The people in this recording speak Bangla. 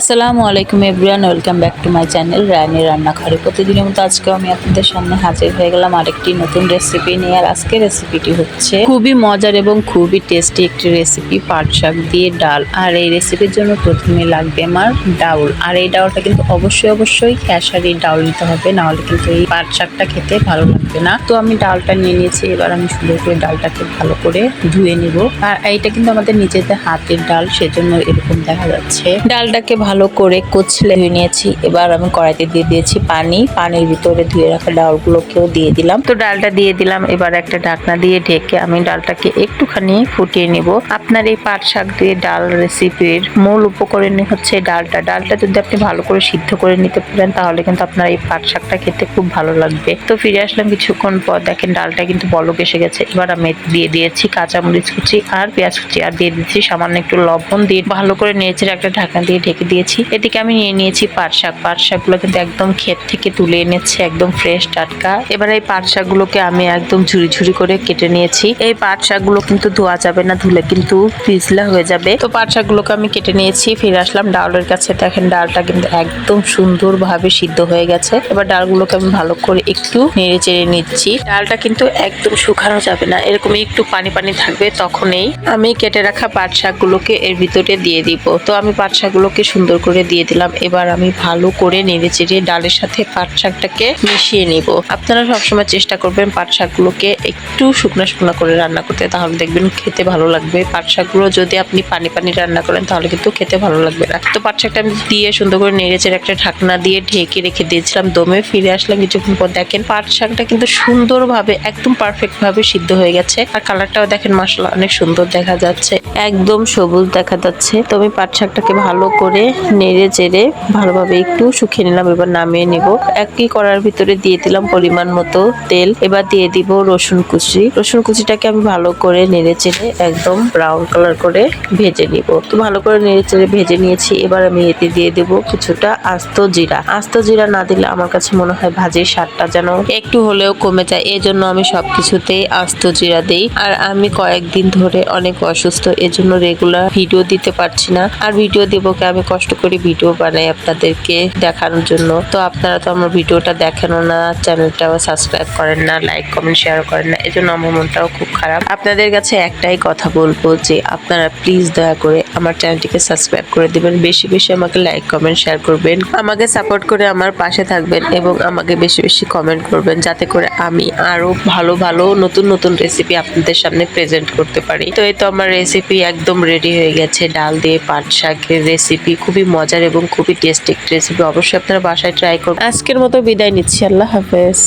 আসসালামু আলাইকুম everyone, welcome back to my channel Rani রান্নাঘরে। প্রতিদিনের মতো আজকেও আমি আপনাদের সামনে হাজির হয়ে গেলাম আরেকটি নতুন রেসিপি নিয়ে, আর আজকের রেসিপিটি হচ্ছে খুবই মজার এবং খুবই টেস্টি একটি রেসিপি পাট শাক দিয়ে ডাল। আর এই রেসিপির জন্য প্রথমে লাগবে আমার ডাউল। আর এই ডাউলটা কিন্তু অবশ্যই অবশ্যই খেসারি ডাউল নিতে হবে, নাহলে কিন্তু এই পাট শাকটা খেতে ভালো লাগবে না। তো আমি ডালটা নিয়ে নিয়েছি, এবার আমি সুন্দর করে ডালটাকে ভালো করে ধুয়ে নিব। আর এইটা কিন্তু আমাদের নিজেদের হাতের ডাল, সেজন্য এরকম দেখা যাচ্ছে। ডালটাকে ভালো করে কুচলে ধুয়ে নিয়েছি। এবার আমি কড়াইতে দিয়ে দিয়েছি পানি। পানির ভিতরে ধুয়ে রাখা ডালগুলোকেও দিয়ে দিলাম। তো ডালটা দিয়ে দিলাম। এবার একটা ঢাকনা দিয়ে ঢেকে আমি ডালটাকে একটুখানি ফুটিয়ে নিব। আপনার এই পাট শাক দিয়ে ডাল রেসিপির মূল উপকরণই হচ্ছে ডালটা। ডালটা যদি আপনি ভালো করে সিদ্ধ করে নিতে পারেন, তাহলে কিন্তু আপনার এই পাট শাকটা খেতে খুব ভালো লাগবে। তো ফিরে আসলাম কিছুক্ষণ পর। দেখেন ডালটা কিন্তু বলক এসে গেছে। এবার আমি দিয়ে দিয়েছি কাঁচামরিচ কুচি আর পেঁয়াজ কুচি। আর দিয়ে দিচ্ছি সামান্য একটু লবণ দিয়ে ভালো করে নিয়েছি একটা ঢাকনা দিয়ে ঢেকে দিয়েছি। এদিকে আমি নিয়ে নিয়েছি পাট শাক। পাট শাকগুলো কিন্তু একদম ক্ষেত থেকে তুলে এনেছি, একদম ফ্রেশ টাটকা। এবার এই পাট শাকগুলোকে আমি একদম ঝুরি ঝুরি করে কেটে নিয়েছি। এই পাট শাকগুলো কিন্তু ধোয়া যাবে না, ধুলে কিন্তু পিছলা হয়ে যাবে। তো পাট শাকগুলোকে আমি কেটে নিয়েছি, ফিরে আসলাম ডালের কাছে। দেখেন ডালটা কিন্তু একদম সুন্দরভাবে সিদ্ধ হয়ে গেছে। এবার ডালগুলোকে আমি ভালো করে একটু নেড়ে চেড়ে নিচ্ছি। ডালটা কিন্তু একদম শুকানো যাবে না এরকমই একটু পানি পানি থাকবে তখনই আমি কেটে রাখা পাট শাকগুলোকে এর ভিতরে দিয়ে দিব। তো আমি পাট শাকগুলোকে সুন্দর করে দিয়ে দিলাম। এবার আমি ভালো করে নেড়ে চেড়ে ডালের সাথে পাট শাকটাকে মিশিয়ে নিব। আপনারা সবসময় চেষ্টা করবেন পাট শাকগুলোকে একটু শুকনা শুকনো করে রান্না করতে। তাহলে দেখবেন খেতে ভালো লাগবে। পাট শাকগুলো যদি আপনি পানি পানি রান্না করেন, তাহলে কিন্তু খেতে ভালো লাগবে না। তো পাট শাকটা আমি দিয়ে সুন্দর করে নেড়ে চেড়ে একটা ঢাকনা দিয়ে ঢেকে রেখে দিয়েছিলাম দমে। ফিরে আসলাম কিছুক্ষণ পর দেখেন পাট শাকটা কিন্তু সুন্দরভাবে, একদম পারফেক্ট ভাবে সিদ্ধ হয়ে গেছে। আর কালারটাও দেখেন মশলা অনেক সুন্দর দেখা যাচ্ছে। একদম সবুজ দেখা যাচ্ছে। তো আমি পাট শাকটাকে ভালো করে নেড়ে চেড়ে ভালোভাবে একটু শুকিয়ে নিলাম, এবার নামিয়ে নিব। একই করার ভিতরে দিয়ে দিলাম পরিমাণ মতো তেল। এবার দিয়ে দিব রসুন কুচি। রসুন কুচিটাকে আমি ভালো করে নেড়ে চেড়ে একদম ব্রাউন কালার করে ভেজে নিব। তো ভালো করে নেড়ে চেড়ে ভেজে নিয়েছি। এবার আমি এতে দিয়ে দেব কিছুটা আস্ত জিরা। আস্ত জিরা না দিলে আমার কাছে মনে হয় ভাজির স্বাদটা যেন একটু হলেও কমে যায়। এই জন্য আমি সবকিছুতেই আস্ত জিরা দেই। আর আমি কয়েকদিন ধরে অনেক অসুস্থ, এজন্য রেগুলার ভিডিও দিতে পারছি না। আর ভিডিও দেবো আমি কষ্ট করে ভিডিও বানাই আপনাদেরকে দেখানোর জন্য। তো আপনারা তো আমার ভিডিওটা দেখেনও না, চ্যানেলটাও সাবস্ক্রাইব করেন না লাইক কমেন্ট শেয়ার করেন না, এজন্য আমার মনটাও খুব খারাপ। আপনাদের কাছে একটাই কথা বলব যে, আপনারা প্লিজ দয়া করে আমার চ্যানেলটিকে সাবস্ক্রাইব করে দেবেন, বেশি বেশি আমাকে লাইক কমেন্ট শেয়ার করবেন, আমাকে সাপোর্ট করে আমার পাশে থাকবেন এবং আমাকে বেশি বেশি কমেন্ট করবেন, যাতে করে আমি আরও ভালো ভালো নতুন নতুন রেসিপি আপনাদের সামনে প্রেজেন্ট করতে পারি। তো এই তো আমার রেসিপি একদম রেডি হয়ে গেছে, ডাল দিয়ে পাট শাকের রেসিপি খুবই মজার এবং খুবই টেস্টি রেসিপি অবশ্যই আপনারা বাসায় ট্রাই করুন আজকের মতো বিদায় নিচ্ছি, আল্লাহ হাফেজ।